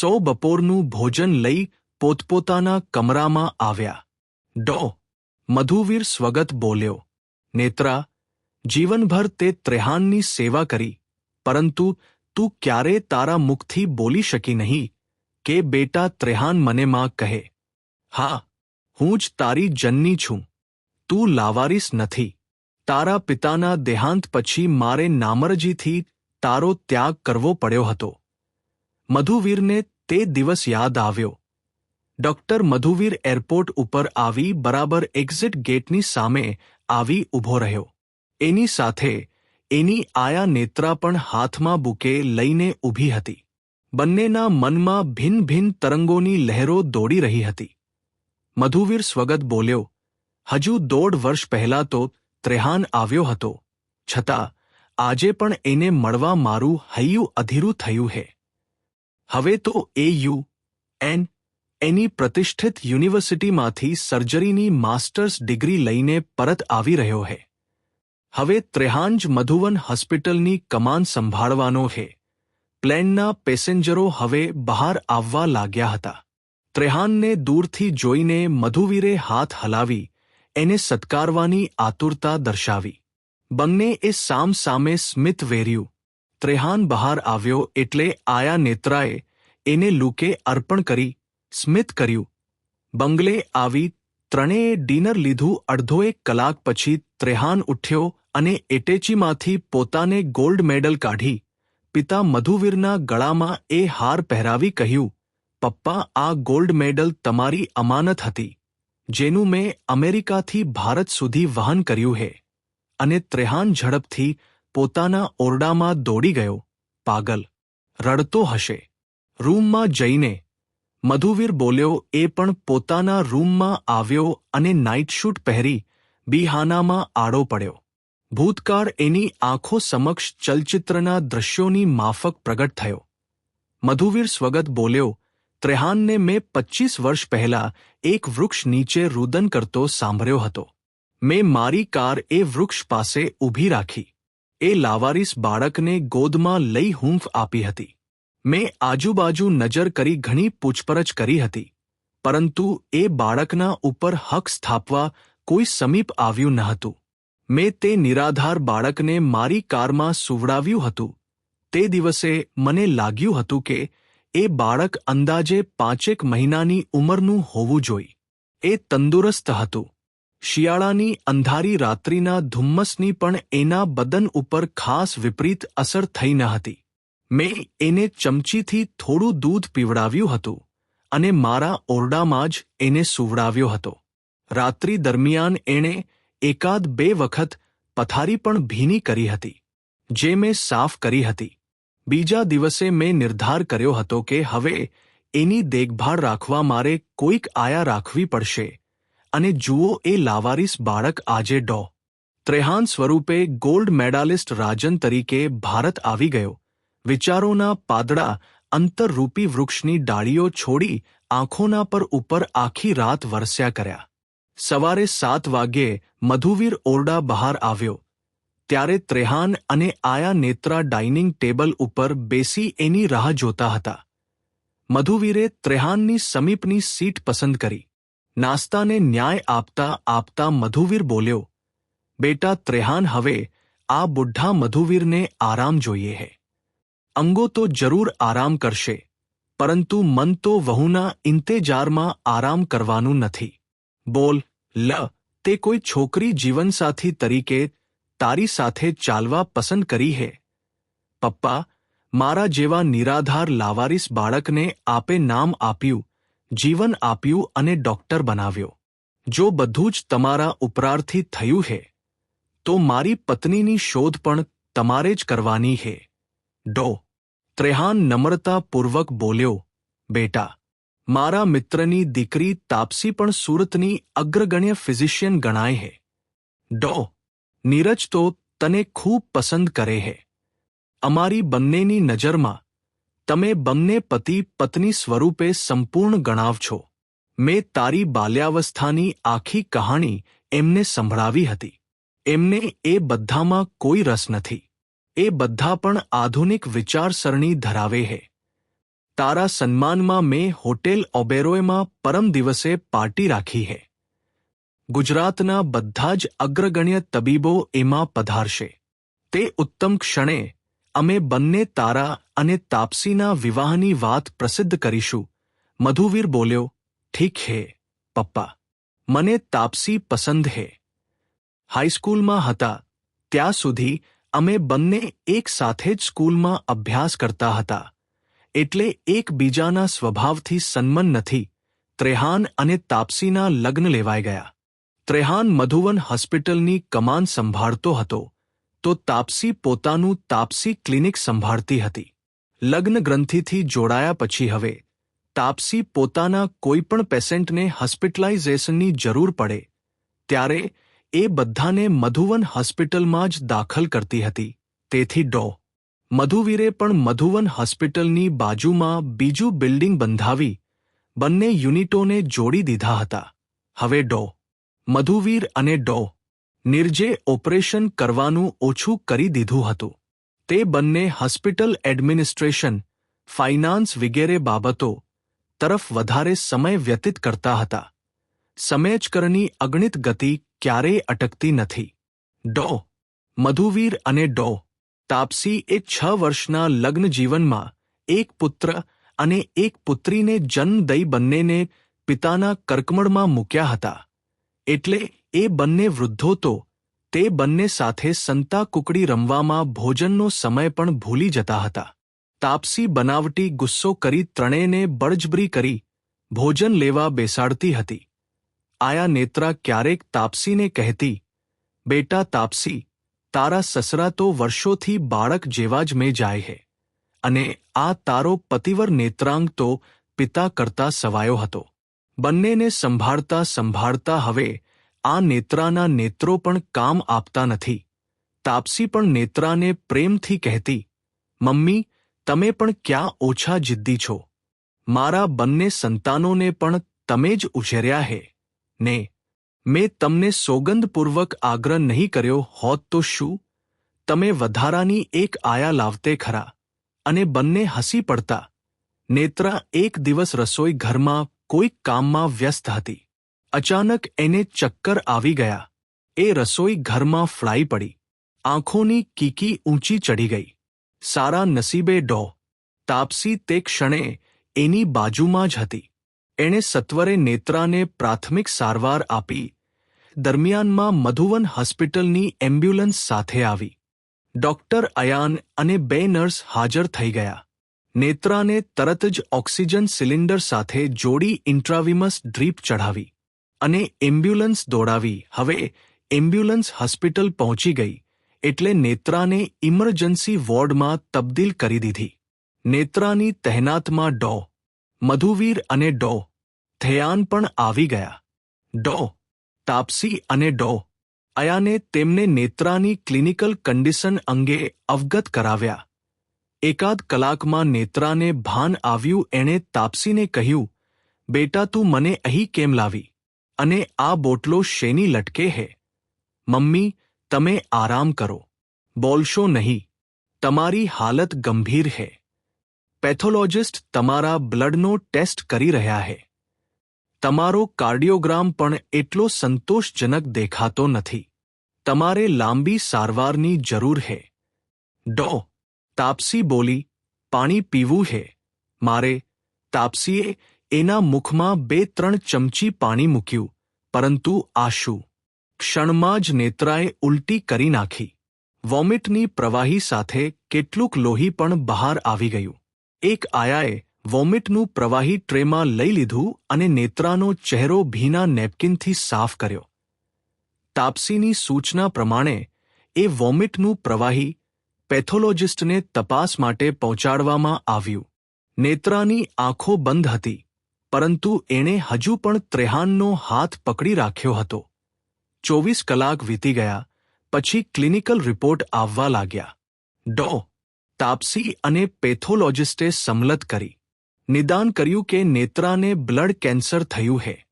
સૌ બપોરનું ભોજન લઈ પોતપોતાના કમરામાં આવ્યા. ડો, મધુવીર સ્વગત બોલ્યો, નેત્રા, જીવનભર તે ત્રેહાનની સેવા કરી, પરંતુ તું ક્યારે તારા મુખથી બોલી શકી નહીં કે બેટા ત્રેહાન મને માં કહે. હા, હું જ તારી જન્ની છું. તું લાવારીસ નથી. તારા પિતાના દેહાંત પછી મારે નામરજીથી તારો ત્યાગ કરવો પડ્યો હતો. મધુવીરને તે દિવસ યાદ આવ્યો. ડોક્ટર મધુવીર એરપોર્ટ ઉપર આવી બરાબર એક્ઝિટ ગેટની સામે આવી ઊભો રહ્યો. એની સાથે એની આયા નેત્રા પણ હાથમાં બુકે લઈને ઊભી હતી. બંનેના મનમાં ભિન્ન ભિન્ન તરંગોની લહેરો દોડી રહી હતી. મધુવીર સ્વગત બોલ્યો, હજુ દોઢ વર્ષ પહેલા તો ત્રેહાન આવ્યો હતો. છતાં આજે પણ એને મળવા મારું હૈયું અધીરું થયું હે. હવે તો એ યુ એન એની પ્રતિષ્ઠિત યુનિવર્સિટીમાંથી સર્જરીની માસ્ટર્સ ડિગ્રી લઈને પરત આવી રહ્યો હે. હવે ત્રેહાંજ મધુવન હોસ્પિટલની કમાન સંભાળવાનો હે. પ્લેનના પેસેન્જરો હવે બહાર આવવા લાગ્યા હતા. ત્રેહાનને દૂરથી જોઈને મધુવીરે હાથ હલાવી, એને સત્કારવાની આતુરતા દર્શાવી. બંને એ સામ સામે સ્મિત વેર્યું. ત્રેહાન બહાર આવ્યો એટલે આયા નેત્રાએ એને લૂકે અર્પણ કરી, સ્મિત કર્યું. બંગલે આવી ત્રણેય ડિનર લીધું, અડધો એક કલાક પછી ત્રેહાન ઉઠ્યો અને એટેચીમાંથી પોતાને ગોલ્ડ મેડલ કાઢી. પિતા મધુવીરના ગળામાં એ હાર પહેરાવી કહ્યું, પપ્પા, આ ગોલ્ડ મેડલ તમારી અમાનત હતી, જેનું મેં અમેરિકાથી ભારત સુધી વહન કર્યું હે. અને ત્રેહાન ઝડપથી પોતાના ઓરડામાં દોડી ગયો. પાગલ, રડતો હશે. રૂમમાં જઈને મધુવીર બોલ્યો, એ પણ પોતાના રૂમમાં આવ્યો અને નાઇટશૂટ પહેરી બિહાનામાં આડો પડ્યો. ભૂતકાળ એની આંખો સમક્ષ ચલચિત્રના દ્રશ્યોની માફક પ્રગટ થયો. મધુવીર સ્વગત બોલ્યો, ત્રેહાનને મેં પચ્ચીસ વર્ષ પહેલા એક વૃક્ષ નીચે રુદન કરતો સાંભળ્યો હતો. મેં મારી કાર એ વૃક્ષ પાસે ઊભી રાખી. એ લાવારીસ બાળકને ગોદમાં લઈ હૂંફ આપી હતી. મેં આજુબાજુ નજર કરી ઘણી પૂછપરછ કરી હતી, પરંતુ એ બાળકના ઉપર હક સ્થાપવા કોઈ સમીપ આવ્યું ન હતું. મેં તે નિરાધાર બાળકને મારી કારમાં સુવડાવ્યું હતું. તે દિવસે મને લાગ્યું હતું કે એ બાળક અંદાજે પાંચેક મહિનાની ઉંમરનું હોવું જોઈ. એ તંદુરસ્ત હતું. શિયાળાની અંધારી રાત્રિના ધુમ્મસની પણ એના બદન ઉપર ખાસ વિપરીત અસર થઈ ન હતી. મેં એને ચમચીથી થોડું દૂધ પીવડાવ્યું હતું અને મારા ઓરડામાં જ એને સુવડાવ્યો હતો. રાત્રિ દરમિયાન એણે એકાદ બે વખત પથારી પણ ભીની કરી હતી, જે મેં સાફ કરી હતી. બીજા દિવસે મેં નિર્ધાર કર્યો હતો કે હવે એની દેખભાળ રાખવા મારે કોઈક આયા રાખવી પડશે અને જુઓ એ લાવારીસ બાળક આજે ડો. ત્રેહાન સ્વરૂપે ગોલ્ડ મેડાલિસ્ટ રાજન તરીકે ભારત આવી ગયો. વિચારોના પાદડા અંતરરૂપી વૃક્ષની ડાળીઓ છોડી આંખોના પર ઉપર આખી રાત વરસ્યા કર્યા. સવારે સાત વાગ્યે મધુવીર ઓરડા બહાર આવ્યો. ત્યારે ત્રેહાન અને આયા નેત્રા ડાઇનિંગ ટેબલ ઉપર બેસી એની રાહ જોતા હતા. મધુવીરે ત્રેહાનની સમીપની સીટ પસંદ કરી. નાસ્તાને ન્યાય આપતા આપતા મધુવીર બોલ્યો, બેટા ત્રેહાન, હવે આ બુઢ્ઢા મધુવીરને આરામ જોઈએ હે. અંગો તો જરૂર આરામ કરશે, પરંતુ મન તો વહુના ઇંતેજારમાં આરામ કરવાનું નથી. બોલ, લ, તે કોઈ છોકરી જીવનસાથી તરીકે તારી સાથે ચાલવા પસંદ કરી હે? પપ્પા, મારા જેવા નિરાધાર લાવારીસ બાળકને આપે નામ આપ્યું, જીવન આપ્યું અને ડોક્ટર બનાવ્યો. જો બધું જ તમારા ઉપરારથી થયું હે, તો મારી પત્નીની શોધ પણ તમારે જ કરવાની હે. ડો ત્રેહાન નમ્રતાપૂર્વક બોલ્યો, બેટા, મારા મિત્રની દીકરી તાપસી પણ સુરતની અગ્રગણ્ય ફિઝિશિયન ગણાય હે. ડો, નીરજ તો તને ખૂબ પસંદ કરે હે. અમારી બંનેની નજરમાં, તમે બંને પતિ પત્ની સ્વરૂપે સંપૂર્ણ ગણાવ છો મેં તારી બાલ્યાવસ્થાની આખી કહાણી એમને સંભળાવી હતી. એમને એ બધામાં કોઈ રસ નથી. એ બધા પણ આધુનિક વિચારસરણી ધરાવે હે. તારા સન્માનમાં મેં હોટેલ ઓબેરોયમાં પરમ દિવસે પાર્ટી રાખી હે. ગુજરાતના બધા જ અગ્રગણ્ય તબીબો એમાં પધારશે. તે ઉત્તમ ક્ષણે અમે બંને તારા અને તાપસીના વિવાહની વાત પ્રસિદ્ધ કરીશું. મધુવીર બોલ્યો, ઠીક હે, પપ્પા. મને તાપસી પસંદ હે. હાઈસ્કૂલમાં હતા. ત્યાં સુધી અમે બંને એક સાથે જ સ્કૂલમાં અભ્યાસ કરતા હતા. એટલે એકબીજાના સ્વભાવથી સન્મન નથી. ત્રેહાન અને તાપસીના લગ્ન લેવાઈ ગયા. ત્રેહાન મધુવન હોસ્પિટલની કમાન સંભાળતો હતો. તો તાપસી પોતાનું તાપસી ક્લિનિક સંભાળતી હતી. લગ્ન ગ્રંથિથી જોડાયા પછી હવે, તાપસી પોતાના કોઈપણ પેશન્ટને હોસ્પિટલાઇઝેશનની જરૂર પડે. ત્યારે એ બધાને મધુવન હોસ્પિટલમાં જ દાખલ કરતી હતી. તેથી ડો. મધુવીરે પણ મધુવન હોસ્પિટલની બાજુમાં બીજું બિલ્ડિંગ બંધાવી, બંને યુનિટોને જોડી દીધા હતા. હવે ડો. મધુવીર અને ડો. નિર્જે ઓપરેશન કરવાનું ઓછું કરી દીધું હતું. તે બંને હોસ્પિટલ એડમિનિસ્ટ્રેશન, ફાઇનાન્સ વગેરે બાબતો, તરફ વધારે સમય વ્યતીત કરતા હતા. સમયચકરની અગણિત ગતિ ક્યારેય અટકતી નથી. ડો. મધુવીર અને ડો. તાપસી એ છ વર્ષના લગ્ન જીવનમાં એક પુત્ર અને એક પુત્રીને જન્મ દઈ બંનેને પિતાના કર્કમળમાં મૂક્યા હતા. એટલે એ બંને વૃદ્ધો તો તે બંને સાથે સંતા કુકડી રમવામાં ભોજનનો સમય પણ ભૂલી જતા હતા. તાપસી બનાવટી ગુસ્સો કરી ત્રણેયને બળજબરી કરી ભોજન લેવા બેસાડતી હતી. આયા નેત્રા ક્યારેક તાપસીને કહેતી, બેટા તાપસી, તારા સસરા તો વર્ષોથી બાળક જેવા જ મેં જાય હે. અને આ તારો પતિવર નેત્રાંગ તો પિતા કરતા સવાયો હતો. બંનેને સંભાળતા સંભાળતા હવે આ નેત્રાના નેત્રો પણ કામ આપતા નથી. તાપસી પણ નેત્રાને પ્રેમથી કહેતી, મમ્મી, તમે પણ ક્યાં ઓછા જિદ્દી છો? મારા બંને સંતાનોને પણ તમે જ ઉછેર્યા હે. ને, મેં તમને સોગંદપૂર્વક આગ્રહ નહીં કર્યો હોત તો શું? તમે વધારાની એક આયા લાવતે ખરા અને બંને હસી પડતા. નેત્રા એક દિવસ રસોઈ ઘરમાં કોઈક કામમાં વ્યસ્ત હતી. અચાનક એને ચક્કર આવી ગયા. એ રસોઈ ઘરમાં ફ્લાઈ પડી. આંખોની કીકી ઊંચી ચડી ગઈ. સારા નસીબે ડો. તાપસી તે ક્ષણે એની બાજુમાં જ હતી. એણે સત્વરે નેત્રાને પ્રાથમિક સારવાર આપી. દરમિયાનમાં મધુવન હોસ્પિટલની એમ્બ્યુલન્સ સાથે આવી. ડોક્ટર અયાન અને બે નર્સ હાજર થઈ ગયા. નેત્રાને તરત જ ઓક્સિજન સિલિન્ડર સાથે જોડી ઇન્ટ્રાવિમસ ડ્રીપ ચઢાવી અને એમ્બ્યુલન્સ દોડાવી. હવે એમ્બ્યુલન્સ હોસ્પિટલ પહોંચી ગઈ એટલે નેત્રાને ઇમરજન્સી વોર્ડમાં તબદીલ કરી દીધી. નેત્રાની તહેનાતમાં ડો. મધુવીર અને ડો. થેયાન પણ આવી ગયા. ડો, તાપસી અને ડો, અયાને તેમને નેત્રાની ક્લિનિકલ કન્ડિશન અંગે અવગત કરાવ્યા. એકાદ કલાકમાં નેત્રાને ભાન આવ્યું, એણે તાપસીને કહ્યું, બેટા, તું મને અહીં કેમ લાવી? અને આ બોટલો શેની લટકે હે? મમ્મી, તમે આરામ કરો. બોલશો નહીં. તમારી હાલત ગંભીર હે. પેથોલોજિસ્ટ તમારા બ્લડનો ટેસ્ટ કરી રહ્યા હે. તમારો કાર્ડિયોગ્રામ પણ એટલો સંતોષજનક દેખાતો નથી. તમારે લાંબી સારવારની જરૂર હે. ડો, તાપસી બોલી, પાણી પીવું હે. મારે, તાપસીએ એના મુખમાં બે ત્રણ ચમચી પાણી મૂક્યું, પરંતુ આશુ ક્ષણમાં જ નેત્રાએ ઉલટી કરી નાખી. વોમિટની પ્રવાહી સાથે કેટલુંક લોહી પણ બહાર આવી ગયું. એક આયાએ વોમિટનું પ્રવાહી ટ્રેમાં લઈ લીધું અને નેત્રાનો ચહેરો ભીના નેપકિનથી સાફ કર્યો. તાપસીની સૂચના પ્રમાણે એ વોમિટનું પ્રવાહી પેથોલોજિસ્ટને તપાસ માટે પહોંચાડવામાં આવ્યું. નેત્રાની આંખો બંધ હતી, પરંતુ એણે હજુ પણ ત્રેહાનનો હાથ પકડી રાખ્યો હતો. ચોવીસ કલાક વીતી ગયા, પછી ક્લિનિકલ રિપોર્ટ આવવા લાગ્યા. ડો, તાપસી અને પેથોલોજિસ્ટે સમલત કરી. નિદાન કર્યું કે નેત્રાને બ્લડ કેન્સર થયું હે.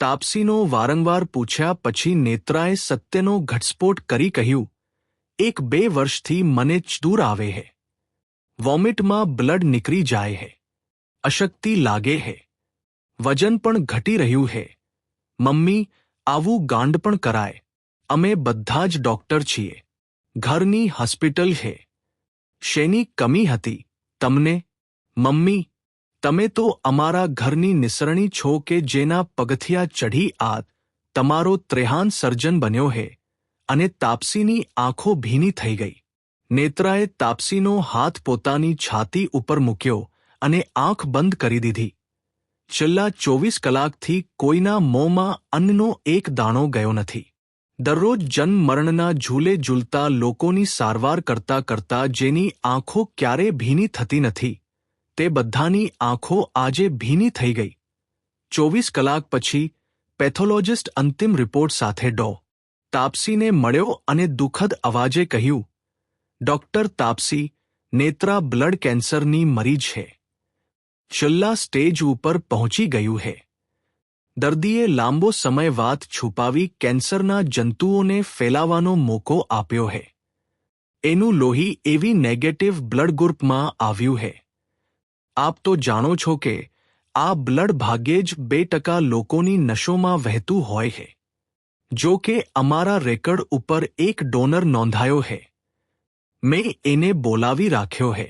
તાપસીનો વારંવાર પૂછ્યા પછી નેત્રાએ સત્યનો ઘટસ્ફોટ કરી કહ્યું, એક બે વર્ષથી મને દૂર આવે હે. વોમિટમાં બ્લડ નીકળી જાય હે. અશક્તિ લાગે હે. વજન પણ ઘટી રહ્યું હે. મમ્મી, આવું ગાંડ પણ કરાય. અમે બધા જ ડોક્ટર છીએ. ઘરની હોસ્પિટલ હે. શેની કમી હતી? તમને? મમ્મી તમે તો અમારા ઘરની નિસરણી છો કે જેના પગથિયા ચઢી આત, તમારો ત્રેહાન સર્જન બન્યો હે, અને તાપસીની આંખો ભીની થઈ ગઈ. નેત્રાએ તાપસીનો હાથ પોતાની છાતી ઉપર મૂક્યો અને આંખ બંધ કરી દીધી. છેલ્લા ચોવીસ કલાકથી કોઈના મોંમાં અન્નનો એક દાણો ગયો નથી. દરરોજ જન્મ મરણના ઝૂલે ઝૂલતા લોકોની સારવાર કરતા કરતા જેની આંખો ક્યારે ભીની થતી નથી. તે બધાની આંખો આજે ભીની થઈ ગઈ. ચોવીસ કલાક પછી પેથોલોજિસ્ટ અંતિમ રિપોર્ટ સાથે ડો. તાપસીને મળ્યો અને દુઃખદ અવાજે કહ્યું, ડોક્ટર તાપસી, નેત્રા બ્લડ કેન્સરની મરીજ છે છેલ્લા સ્ટેજ ઉપર પહોંચી ગયું છે દર્દીએ લાંબો સમય વાત છુપાવી કેન્સરના જંતુઓને ફેલાવાનો મોકો આપ્યો છે એનું લોહી એવી નેગેટિવ બ્લડ ગ્રુપમાં આવ્યું છે આપ તો જાણો છો કે આ બ્લડ ભાગ્યે જ બે ટકા લોકોની નશોમાં વહેતું હોય છે જો કે અમારા રેકર્ડ ઉપર એક ડોનર નોંધાયો છે મેં એને બોલાવી રાખ્યો છે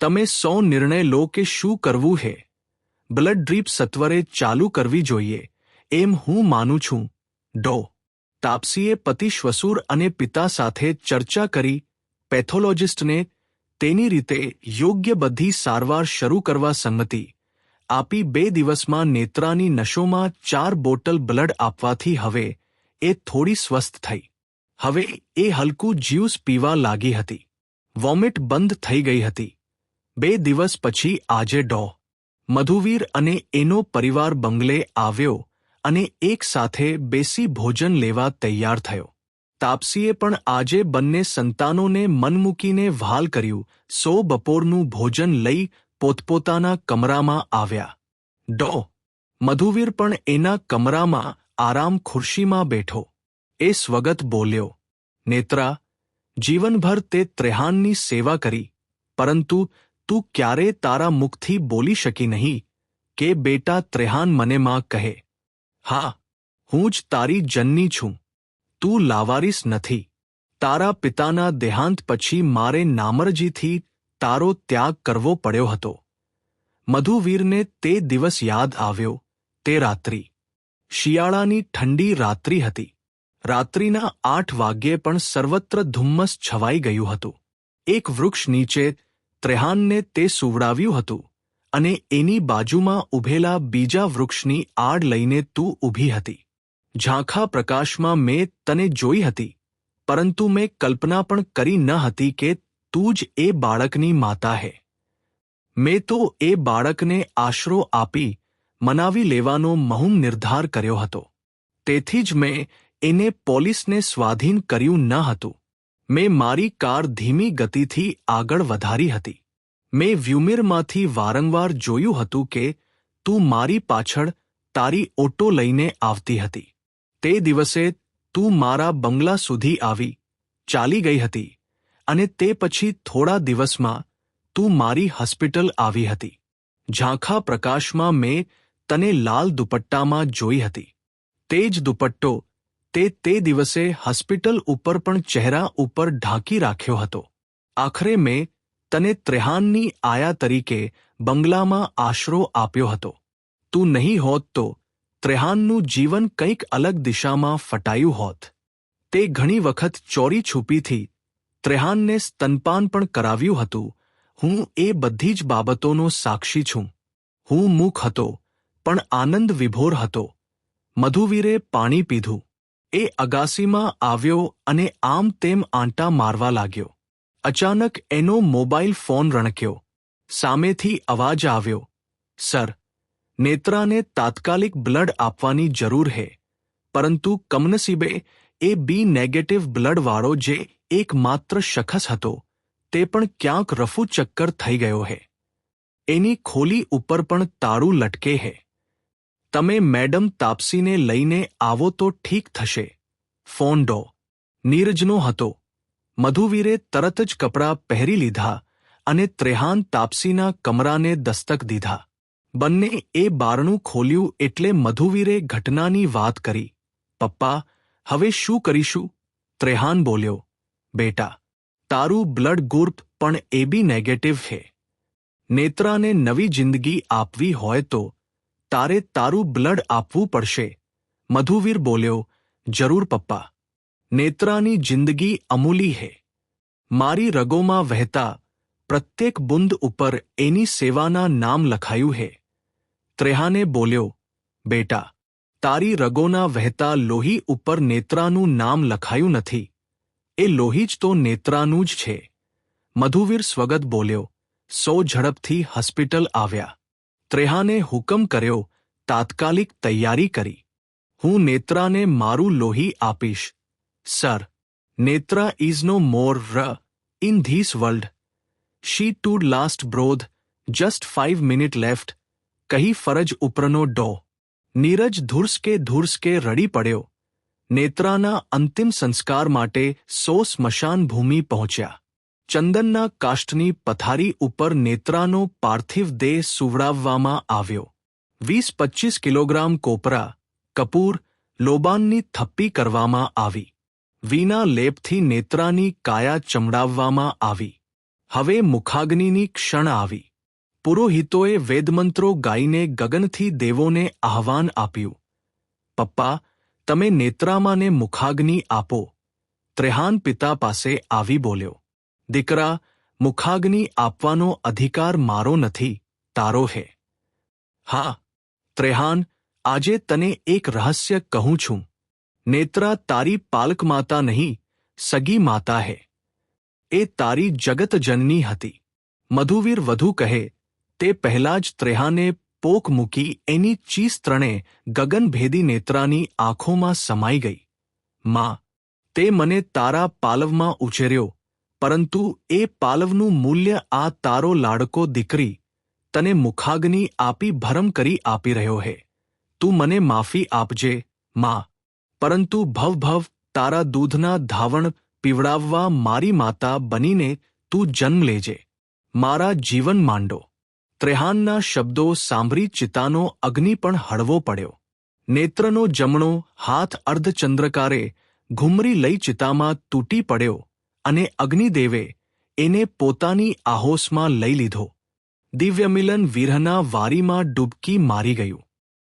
તમે સો નિર્ણય લો કે શું કરવું છે બ્લડ ડ્રીપ સત્વરે ચાલુ કરવી જોઈએ, એમ હું માનું છું. ડો. તાપસીએ પતિ શ્વસુર અને પિતા સાથે ચર્ચા કરી, પેથોલોજિસ્ટને તેની રીતે યોગ્ય બધી સારવાર શરૂ કરવા સંમતિ. આપી બે દિવસમાં નેત્રાની નશોમાં ચાર બોટલ બ્લડ આપવાથી હવે એ થોડી સ્વસ્થ થઈ. હવે એ હલકું જ્યુસ પીવા લાગી હતી. વોમિટ બંધ થઈ ગઈ હતી. બે દિવસ પછી આજે ડો. મધુવીર અને એનો પરિવાર બંગલે આવ્યો અને એક સાથે બેસી ભોજન લેવા તૈયાર થયો. તાપસીએ પણ આજે બંને સંતાનોને મન મૂકીને વહાલ કર્યું. સો બપોરનું ભોજન લઈ પોતપોતાના કમરામાં આવ્યા. ડો, મધુવીર પણ એના કમરામાં આરામ ખુરશીમાં બેઠો. એ સ્વગત બોલ્યો, નેત્રા, જીવનભર તે ત્રેહાનની સેવા કરી, પરંતુ તું ક્યારે તારા મુખથી બોલી શકી નહીં કે બેટા ત્રેહાન મને માં કહે. હા, હું જ તારી જન્ની છું. તું લાવારીસ નથી. તારા પિતાના દેહાંત પછી મારે નામરજીથી તારો ત્યાગ કરવો પડ્યો હતો. મધુવીરને તે દિવસ યાદ આવ્યો, તે રાત્રિ. શિયાળાની ઠંડી રાત્રિ હતી. રાત્રિના આઠ વાગ્યે પણ સર્વત્ર ધુમ્મસ છવાઈ ગયું હતું. એક વૃક્ષ નીચે ત્રેહાનને તે સુવડાવ્યું હતું અને એની બાજુમાં ઊભેલા બીજા વૃક્ષની આડ લઈને તું ઊભી હતી. ઝાંખા પ્રકાશમાં મેં તને જોઈ હતી, પરંતુ મેં કલ્પના પણ કરી ન હતી કે તું જ એ બાળકની માતા હે. મેં તો એ બાળકને આશરો આપી મનાવી લેવાનો મહુમ નિર્ધાર કર્યો હતો. તેથી જ મેં એને પોલીસને સ્વાધીન કર્યું ન હતું. મેં મારી કાર ધીમી ગતિથી આગળ વધારી હતી. મેં વ્યુમિરમાંથી વારંવાર જોયું હતું કે તું મારી પાછળ તારી ઓટો લઈને આવતી હતી. તે દિવસે તું મારા બંગલા સુધી આવી, ચાલી ગઈ હતી અને તે પછી થોડા દિવસમાં તું મારી હોસ્પિટલ આવી હતી. ઝાંખા પ્રકાશમાં મેં તને લાલ દુપટ્ટામાં જોઈ હતી. તે જ દુપટ્ટો તે તે દિવસે હોસ્પિટલ ઉપર પણ ચહેરા ઉપર ઢાંકી રાખ્યો હતો. આખરે મેં તને ત્રેહાનની આયા તરીકે બંગલામાં આશરો આપ્યો હતો. તું નહીં હોત તો ત્રેહાનનું જીવન કંઈક અલગ દિશામાં ફટાયું હોત. તે ઘણી વખત ચોરી છુપીથી ત્રેહાનને સ્તનપાન પણ કરાવ્યું હતું. હું એ બધી જ બાબતોનો સાક્ષી છું. હું મૂક હતો, પણ આનંદ વિભોર હતો. મધુવીરે પાણી પીધું. એ અગાસીમાં આવ્યો અને આમ તેમ આંટા મારવા લાગ્યો. અચાનક એનો મોબાઈલ ફોન રણક્યો. સામેથી અવાજ આવ્યો. સર નેત્રાને તાત્કાલિક બ્લડ આપવાની જરૂર હે. પરંતુ કમનસીબે એ બી નેગેટિવ બ્લડવાળો જે એકમાત્ર શખસ હતો, તે પણ ક્યાંક રફુ ચક્કર થઈ ગયો હે. એની ખોલી ઉપર પણ તાળું લટકે હે. તમે મેડમ તાપસીને લઈને આવો તો ઠીક થશે. ફોન ડો. નીરજનો હતો. મધુવીરે તરત જ કપડાં પહેરી લીધા અને ત્રેહાન તાપસીના કમરાને દસ્તક દીધા. બંને એ બારણું ખોલ્યું એટલે મધુવીરે ઘટનાની વાત કરી. પપ્પા, હવે શું કરીશું? ત્રેહાન બોલ્યો, બેટા, તારું બ્લડ ગ્રુપ પણ એ બી નેગેટિવ છે. નેત્રાને નવી જિંદગી આપવી હોય તો તારે તારું બ્લડ આપવું પડશે. મધુવીર બોલ્યો, જરૂર પપ્પા, નેત્રાની જિંદગી અમૂલી હે. મારી રગોમાં વહેતા પ્રત્યેક બુંદ ઉપર એની સેવાના નામ લખાયું હે. ત્રેહાને બોલ્યો, બેટા, તારી રગોના વહેતા લોહી ઉપર નેત્રાનું નામ લખાયું નથી. એ લોહી જ તો નેત્રાનું જ છે. મધુવીર સ્વગત બોલ્યો, સો ઝડપથી હોસ્પિટલ આવ્યા. ત્રેહાને હુકમ કર્યો, તાત્કાલિક તૈયારી કરી. હું નેત્રાને મારું લોહી આપીશ. Sir, Netra is no more ર in this world. She took last breath just five minute left કહી ફરજ ઉપરનો ડો. નીરજ ધુરસકે ધુરસકે રડી પડ્યો. નેત્રાના અંતિમ સંસ્કાર માટે સો સ્મશાન ભૂમિ પહોંચ્યા. ચંદનના કાષ્ઠની પથારી ઉપર નેત્રાનો પાર્થિવ દેહ સુવડાવવામાં આવ્યો. વીસ પચ્ચીસ કિલોગ્રામ કોપરા, કપૂર, લોબાનની થપ્પી કરવામાં આવી. વીના લેપથી નેત્રાની કાયા ચમડાવવામાં આવી. હવે મુખાગ્નિની ક્ષણ આવી. પુરોહિતોએ વેદમંત્રો ગાઈને ગગનથી દેવોને આહવાન આપ્યું. પપ્પા, તમે નેત્રામાને મુખાગ્નિ આપો. ત્રેહાન પિતા પાસે આવી બોલ્યો, દીકરા, મુખાગ્નિ આપવાનો અધિકાર મારો નથી, તારો હે. હા, ત્રેહાન, આજે તને એક રહસ્ય કહું છું. નેત્રા તારી પાલક માતા નહીં, સગી માતા હે. એ તારી જગતજનની હતી. મધુવીર વધુ કહે તે પહેલા જ ત્રેહાને પોક મૂકી એની ચીસ ત્રણે ગગનભેદી નેત્રાની આંખોમાં સમાઈ ગઈ. માં, તે મને તારા પાલવમાં ઉછેર્યો, પરંતુ એ પાલવનું મૂલ્ય આ તારો લાડકો દીકરી, તને મુખાગ્નિ આપી ભરમ કરી આપી રહ્યો હે. તું મને માફી આપજે, માં, પરંતુ ભવ ભવ તારા દૂધના ધાવણ પીવડાવવા મારી માતા બનીને તું જન્મ લેજે. મારા જીવન માંડો. ત્રેહાનના શબ્દો સાંભળી ચિતાનો અગ્નિ પણ હળવો પડ્યો. નેત્રનો જમણો હાથ અર્ધચંદ્રકારે ઘુમરી લઈ ચિતામાં તૂટી પડ્યો અને અગ્નિદેવે એને પોતાની આહોસમાં લઈ લીધો. દિવ્યમિલન વિરહના વારીમાં ડૂબકી મારી ગયું.